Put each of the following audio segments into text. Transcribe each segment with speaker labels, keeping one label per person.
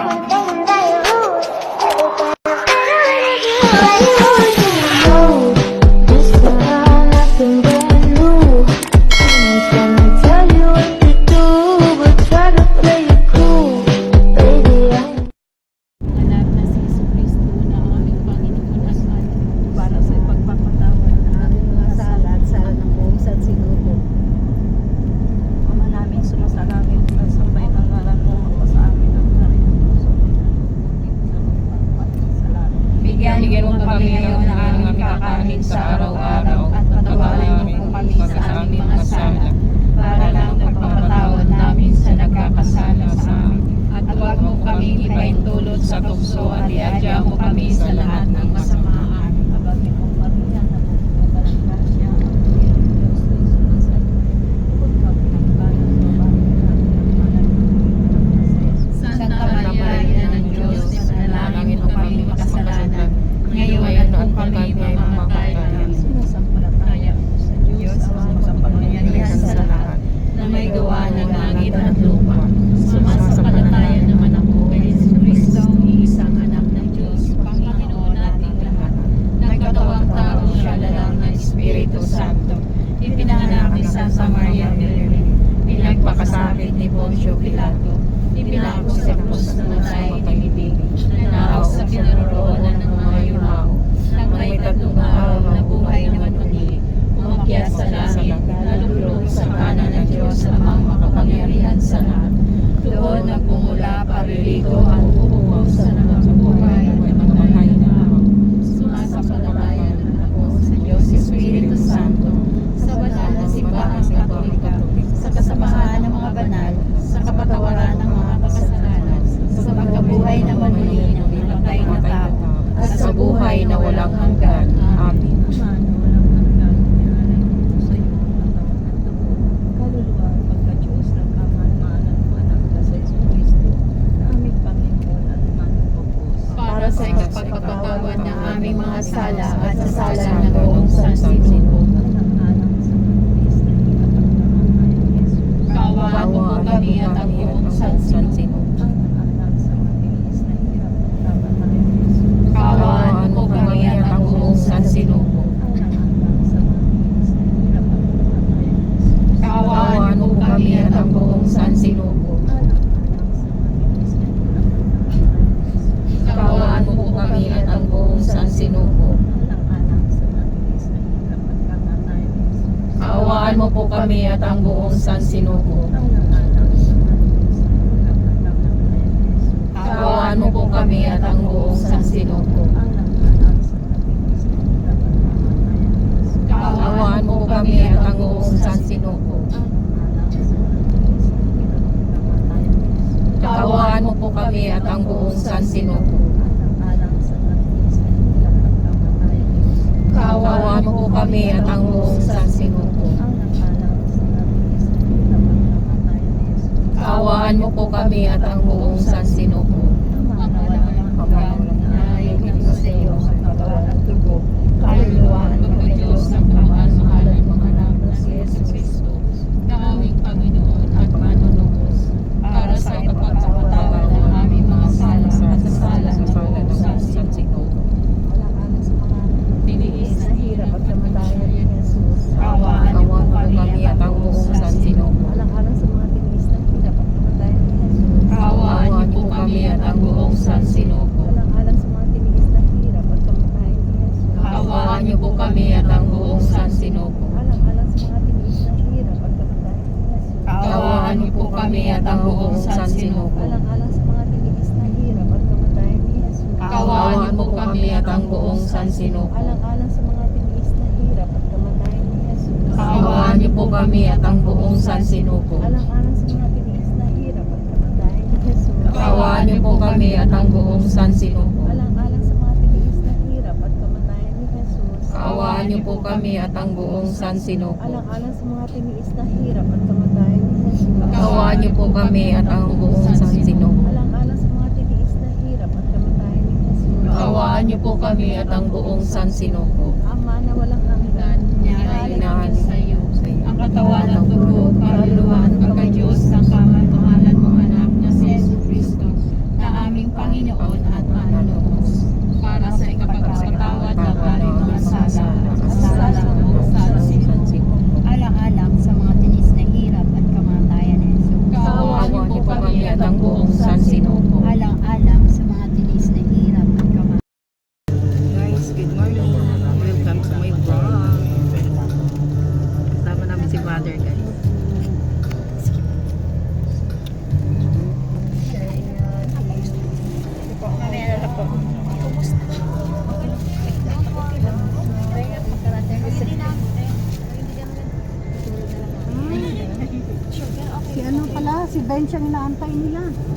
Speaker 1: Bye. sinuko. Tawahan mo po kami at ang buong sa sinuko. Tawahan mo po kami at ang buong sa sinuko. Tawahan mo po kami at ang buong San Sinuko. Tawahan mo po kami at ang buong San Sinuko. Hawaan mo po kami at ang buong San Sinopo at ang buong San Sinopo. Alang-alang sa mga tinigis na hirap at kamatayan ni Yesu. Kaawaan mo kami at ang buong San Sinopo.
Speaker 2: Alang-alang sa mga tinigis na hirap at kamatayan ni Yesu.
Speaker 1: Kaawaan niyo po kami at ang buong San Sinopo.
Speaker 2: Alang-alang sa mga tinigis na hirap at kamatayan ni Yesu.
Speaker 1: Kaawaan niyo po kami at ang buong San Sinopo.
Speaker 2: Alang-alang sa mga tinigis na hirap at kamatayan ni Jesus.
Speaker 1: Kaawaan niyo po kami at ang buong San Sinopo.
Speaker 2: Alang-alang sa mga tiniis na hirap at kamatayan
Speaker 1: Samahan niyo po kami at ang buong
Speaker 2: San Sino.
Speaker 1: Kawaan niyo po kami at ang buong San Sinopo.
Speaker 2: Ama na walang hanggan,
Speaker 1: niya ay
Speaker 2: sa iyo.
Speaker 1: Ang katawan at dugo, kaluluwa at
Speaker 2: siyang inaantay nila.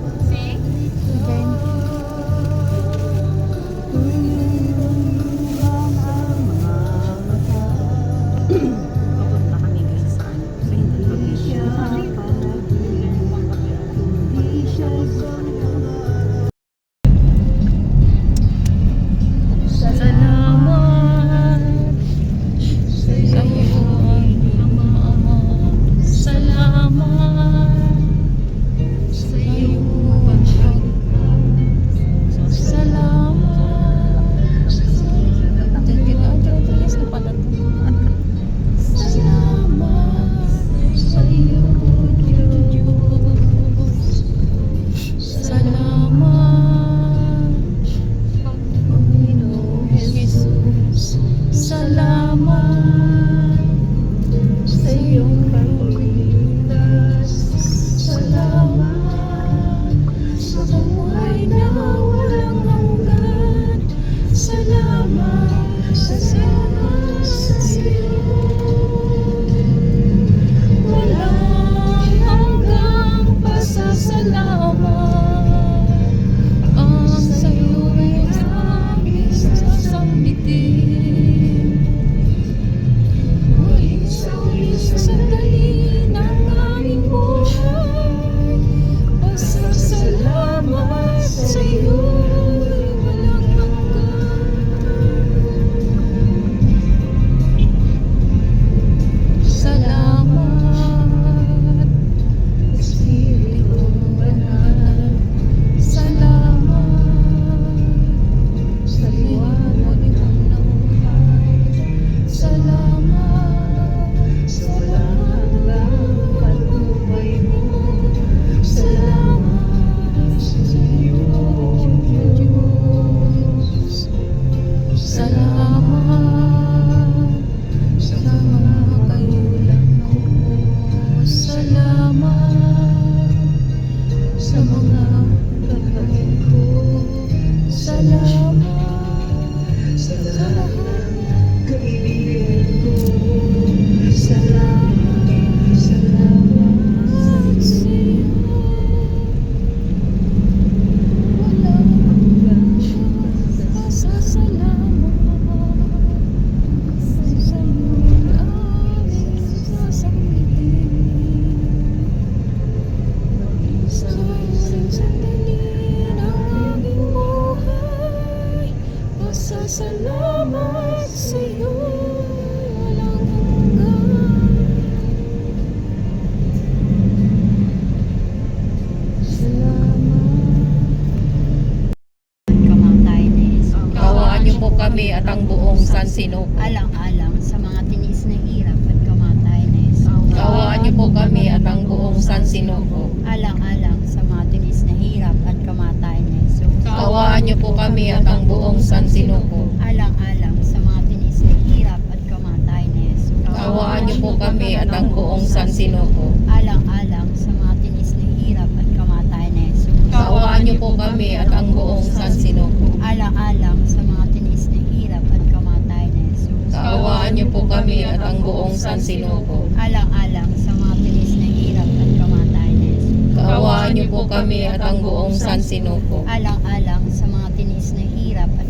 Speaker 2: Kami
Speaker 3: at ang buong San Sinuko.
Speaker 2: Alang-alang sa mga tinis na hirap at kamatay na Yesu.
Speaker 3: Kawaan niyo po kami at ang buong San Sinuko.
Speaker 2: Alang-alang sa mga tinis na hirap at kamatay na Yesu.
Speaker 3: Kawaan niyo po kami at ang buong San Sinuko.
Speaker 2: Alang-alang sa mga tinis na hirap at kamatay na Yesu.
Speaker 3: Kawaan niyo po kami at ang buong San Sinuko.
Speaker 2: Alang-alang sa mga tinis na hirap at kamatay na Yesu.
Speaker 3: Kawaan niyo po kami at ang buong San Sinuko.
Speaker 2: Alang-alang sa mga tinis na hirap at kamatay na Yesu.
Speaker 3: Kaawaan niyo po kami at ang buong San Sinuko.
Speaker 2: Alang-alang sa mga tinis na hirap at kamatay na Yesu.
Speaker 3: Kaawaan niyo po kami at ang buong San Sinuko.
Speaker 2: Alang-alang sa mga tinis na hirap at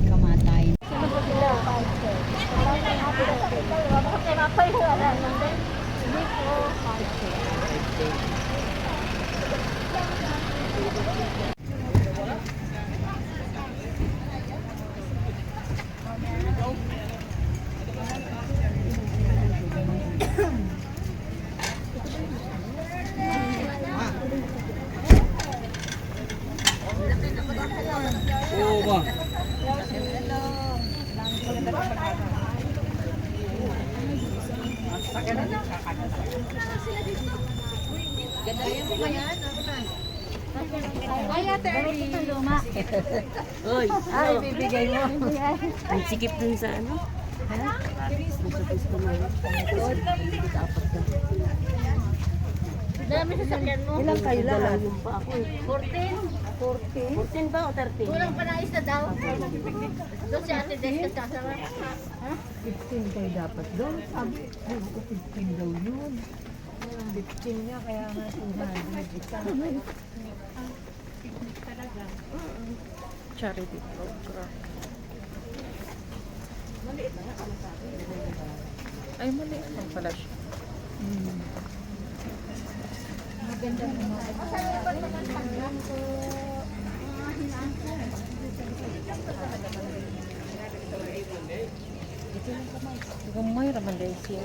Speaker 2: kamatay
Speaker 4: Uy, ay, bibigay mo. Ang sikip dun sa ano? Ha? Masapos ko na. Dapat ka.
Speaker 5: Dami sa sakyan mo.
Speaker 4: Ilang kayo lahat? Yung pa ako eh.
Speaker 5: 14.
Speaker 4: 14 ba o 13?
Speaker 5: Kulang pa na isa daw. Doon si Ate Des kasama.
Speaker 2: 15 kayo dapat doon. Sabi, ay, 15 daw yun. 15 niya, kaya nga 200. Isa.
Speaker 1: Charity program. Ay, maliit lang pala siya. Gamay raman dahil siya.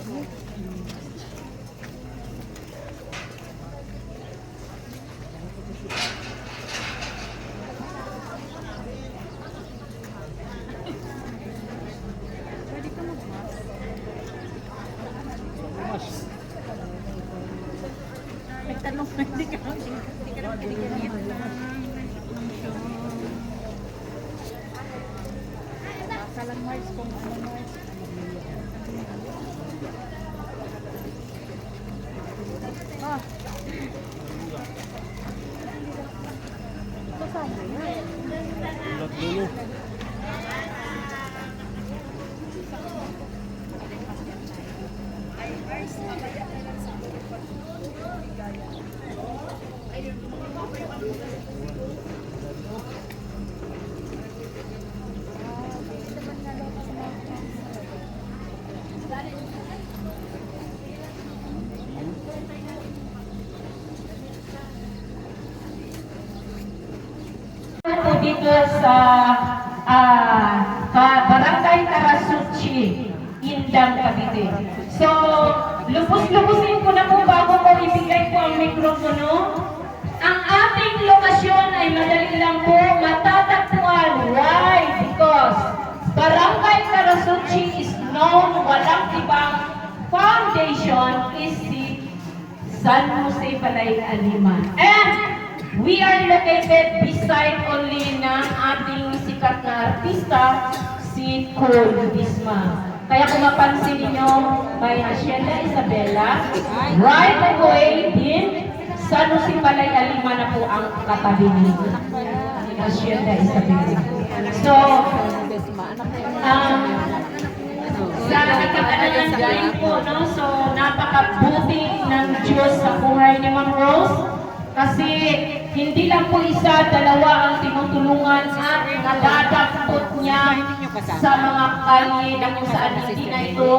Speaker 1: No?
Speaker 6: po dito sa ah, ka- Barangay Karasuchi, Indang, Cavite. So, lubos-lubusin ko na po bago ko ibigay po ang mikropono. Ang ating lokasyon ay madali lang po matatagpuan. Why? Because Barangay Karasuchi is known, walang ibang foundation is the San Jose Balay Aliman. And we are located beside only ng ating sikat na artista, si Cole Bisma. Kaya kung mapansin ninyo, may Hacienda Isabela, right away din, San Jose Balay Aliman na po ang katabi ni Hacienda Isabela. So, um, sa nagkakalagan din po, no? So, napakabuti ng Diyos sa buhay ni Ma'am Rose. Kasi hindi lang po isa, dalawa ang tinutulungan at nadadaktot niya sa mga kalye na kung saan hindi na ito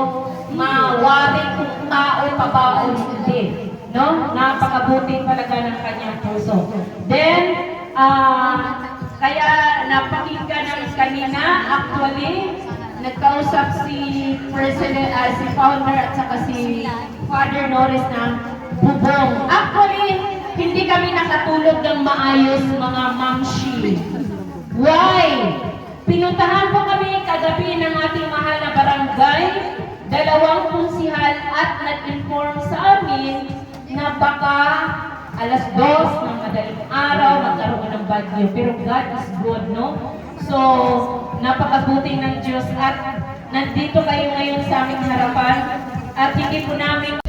Speaker 6: mawari kung tao pa ba o hindi. No? Napakabuti talaga ng kanyang puso. Then, ah, kaya napakinggan ng kanina, actually, nagkausap si President, ah, si Founder at saka si Father Norris ng bubong. Actually, hindi kami nakatulog ng maayos mga mamshi. Why? Pinuntahan po kami kagabi ng ating mahal na barangay, dalawang kunsihal at nag-inform sa amin na baka alas dos ng madaling araw magkaroon ng bagyo. Pero God is good, no? So, napakabuting ng Diyos at nandito kayo ngayon sa aming harapan at hindi po namin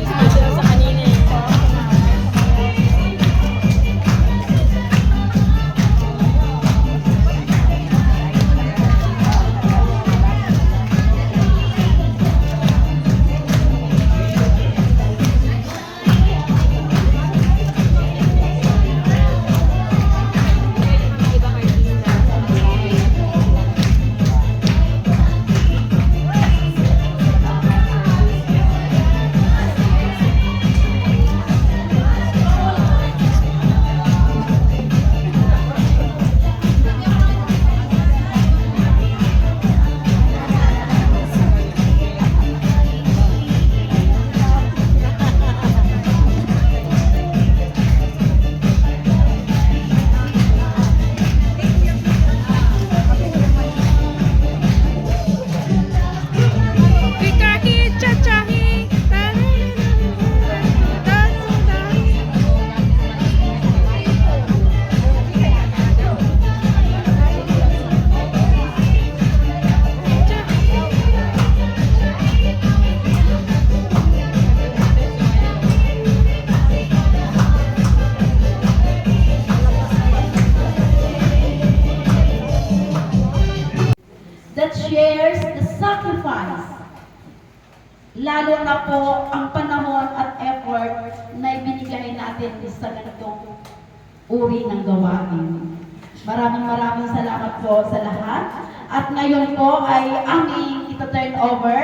Speaker 6: over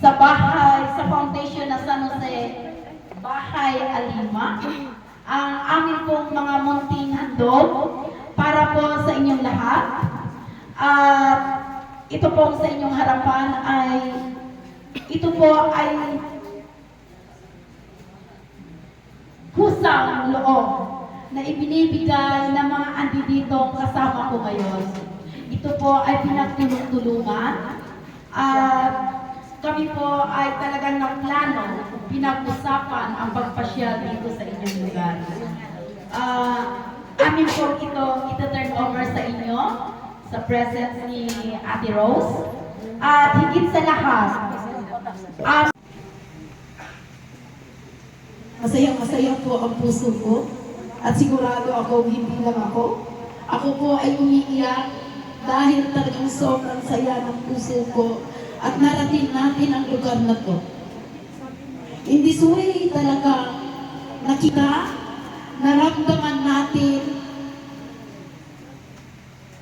Speaker 6: sa bahay, sa foundation na San Jose, Bahay Alima, ang amin pong mga munting handog para po sa inyong lahat. At ito po sa inyong harapan ay, ito po ay husang loob na ibinibigay ng mga andi dito kasama ko ngayon. Ito po ay pinagtulong-tulungan at kami po ay talagang nagplano, pinag-usapan ang pagpasyal dito sa inyong lugar. Ah, amin po ito, ito turn over sa inyo sa presence ni Ate Rose. At higit sa lahat, ang
Speaker 7: Masayang masaya po ang puso ko at sigurado ako hindi lang ako. Ako po ay umiiyak dahil talagang sobrang saya ng puso ko at narating natin ang lugar na to. Hindi suwi talaga nakita, naramdaman natin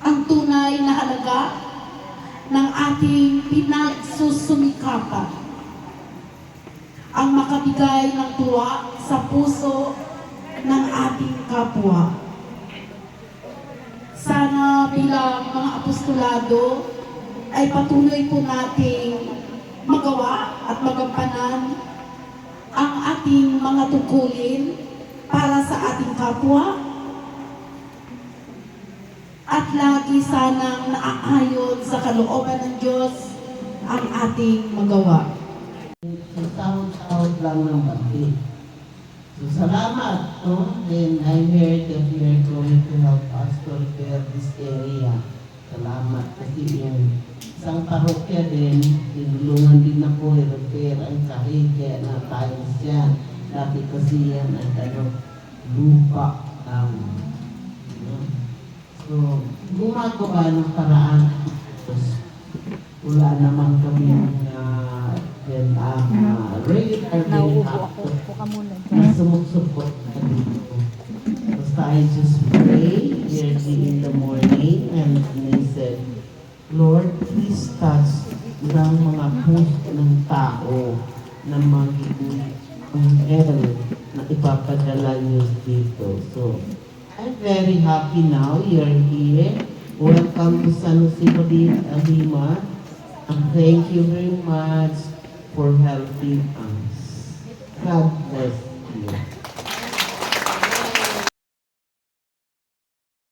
Speaker 7: ang tunay na halaga ng ating pinagsusumikapan ang makabigay ng tuwa sa puso ng ating kapwa. Sana bilang mga apostolado ay patuloy po nating magawa at magampanan ang ating mga tungkulin para sa ating kapwa at lagi sanang naaayon sa kalooban ng Diyos ang ating magawa.
Speaker 8: Sound-sound lang ng bandi. Salamat, no? Then, I heard that you are going to help us to repair this area. Salamat. Kasi yung isang parokya din, tinulungan din ako i-repair ang kahit kaya na tayo siya. Dati kasi yan ay ano, lupa lang. No? So, gumagawa ng paraan. Tapos, wala naman kami uh, then, uh, regularly hapon na sumusupot na dito. Basta I just pray early in the morning and I said, Lord, please touch ng mga puso ng tao na magiging anghel na ipapadala niyo dito. So, I'm very happy now you're here. Welcome to San Jose Lima. And thank you very much for helping us. God bless.